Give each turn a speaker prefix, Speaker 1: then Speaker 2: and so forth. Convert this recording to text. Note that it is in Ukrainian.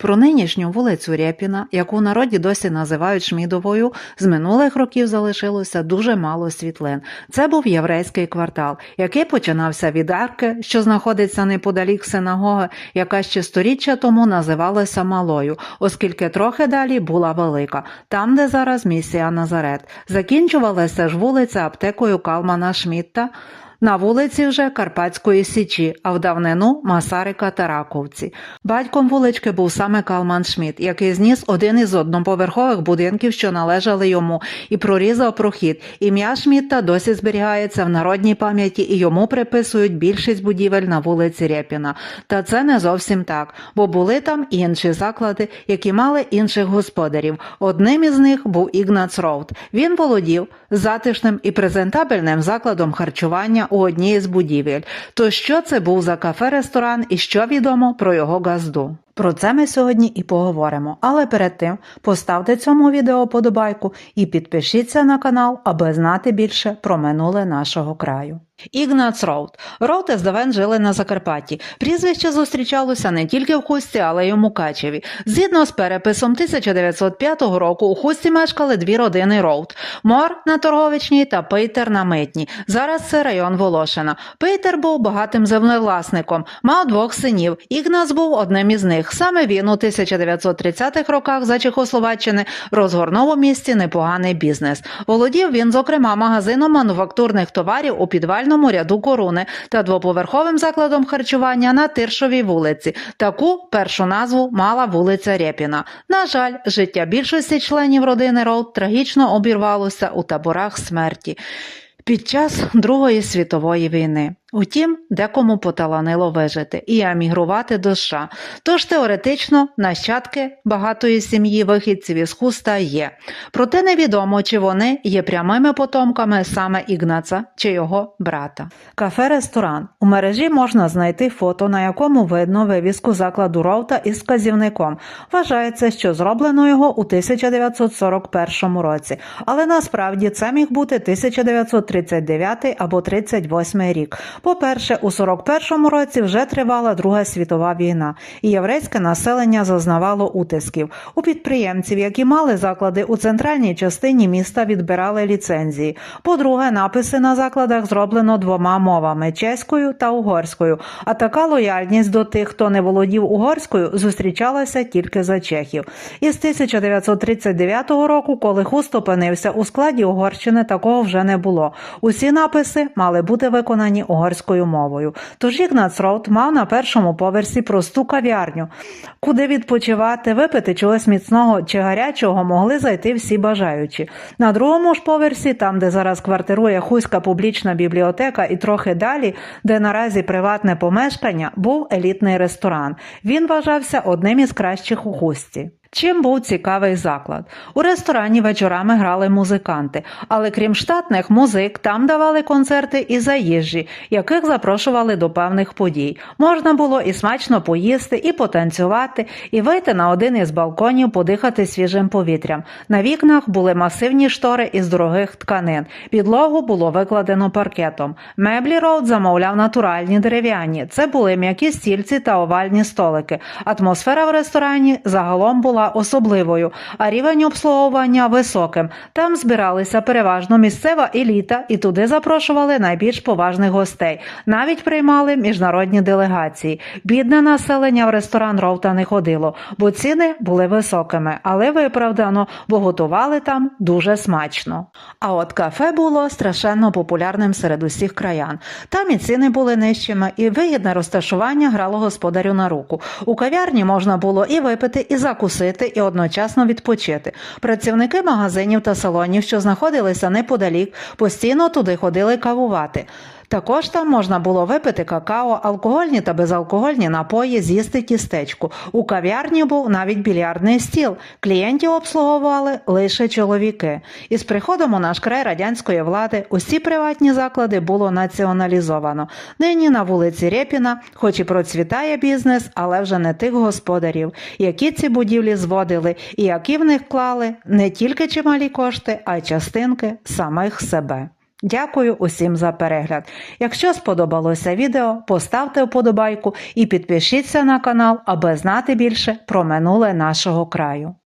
Speaker 1: Про нинішню вулицю Рєпіна, яку в народі досі називають Шмідовою, з минулих років залишилося дуже мало світлин. Це був єврейський квартал, який починався від арки, що знаходиться неподалік синагоги, яка ще сторіччя тому називалася Малою, оскільки трохи далі була велика, там, де зараз місія Назарет. Закінчувалася ж вулиця аптекою Калмана Шмітта. На вулиці вже Карпатської Січі, а в давнину Масарика та Раковці. Батьком вулички був саме Калман Шміт, який зніс один із одноповерхових будинків, що належали йому, і прорізав прохід. Ім'я Шмітта досі зберігається в народній пам'яті і йому приписують більшість будівель на вулиці Рєпіна. Та це не зовсім так, бо були там інші заклади, які мали інших господарів. Одним із них був Ігнац Роуд. Він володів затишним і презентабельним закладом харчування у одній з будівель. То що це був за кафе-ресторан і що відомо про його газду? Про це ми сьогодні і поговоримо. Але перед тим поставте цьому відео подобайку і підпишіться на канал, аби знати більше про минуле нашого краю. Ігнац Роуд. Роуд здавен жили на Закарпатті. Прізвище зустрічалося не тільки в Хусті, але й у Мукачеві. Згідно з переписом 1905 року у Хусті мешкали дві родини Роуд – Мор на Торговичній та Пейтер на Митній. Зараз це район Волошина. Пейтер був багатим землевласником, мав двох синів. Ігнац був одним із них. Саме він у 1930-х роках за Чехословаччини розгорнув у місті непоганий бізнес. Володів він, зокрема, магазином мануфактурних товарів у підвальному ряду Коруни та двоповерховим закладом харчування на Тиршовій вулиці. Таку першу назву мала вулиця Рєпіна. На жаль, життя більшості членів родини Роуд трагічно обірвалося у таборах смерті. Під час Другої світової війни. Утім, декому поталанило вижити і емігрувати до США. Тож теоретично нащадки багатої сім'ї вихідців із хуста є. Проте невідомо, чи вони є прямими потомками саме Ігнаца чи його брата. Кафе-ресторан. У мережі можна знайти фото, на якому видно вивіску закладу Роута із вказівником. Вважається, що зроблено його у 1941 році, але насправді це міг бути 1939 або 38 рік. По-перше, у 41-му році вже тривала Друга світова війна, і єврейське населення зазнавало утисків. У підприємців, які мали заклади у центральній частині міста, відбирали ліцензії. По-друге, написи на закладах зроблено двома мовами чеською та угорською. А така лояльність до тих, хто не володів угорською, зустрічалася тільки за чехів. Із 1939 року, коли хуст опинився у складі Угорщини, такого вже не було. Усі написи мали бути виконані угорською мовою. Тож Ігнац Роуд мав на першому поверсі просту кав'ярню, куди відпочивати, випити чогось міцного чи гарячого могли зайти всі бажаючі. На другому ж поверсі, там де зараз квартирує Хуська публічна бібліотека, і трохи далі, де наразі приватне помешкання, був елітний ресторан. Він вважався одним із кращих у хусті. Чим був цікавий заклад? У ресторані вечорами грали музиканти, але крім штатних музик, там давали концерти і заїжджі, яких запрошували до певних подій. Можна було і смачно поїсти, і потанцювати, і вийти на один із балконів, подихати свіжим повітрям. На вікнах були масивні штори із дорогих тканин. Підлогу було викладено паркетом. Меблі Роуд замовляв натуральні дерев'яні. Це були м'які стільці та овальні столики. Атмосфера в ресторані загалом була особливою, а рівень обслуговування високим. Там збиралися переважно місцева еліта, і туди запрошували найбільш поважних гостей. Навіть приймали міжнародні делегації. Бідне населення в ресторан Роута не ходило, бо ціни були високими, але виправдано, бо готували там дуже смачно. А от кафе було страшенно популярним серед усіх краян. Там і ціни були нижчими, і вигідне розташування грало господарю на руку. У кав'ярні можна було і випити, і закусити і одночасно відпочити. Працівники магазинів та салонів, що знаходилися неподалік, постійно туди ходили кавувати. Також там можна було випити какао, алкогольні та безалкогольні напої, з'їсти тістечку. У кав'ярні був навіть більярдний стіл. Клієнтів обслуговували лише чоловіки. Із приходом у наш край радянської влади усі приватні заклади було націоналізовано. Нині на вулиці Рєпіна, хоч і процвітає бізнес, але вже не тих господарів, які ці будівлі зводили і які в них клали не тільки чималі кошти, а й частинки самих себе. Дякую усім за перегляд. Якщо сподобалося відео, поставте вподобайку і підпишіться на канал, аби знати більше про минуле нашого краю.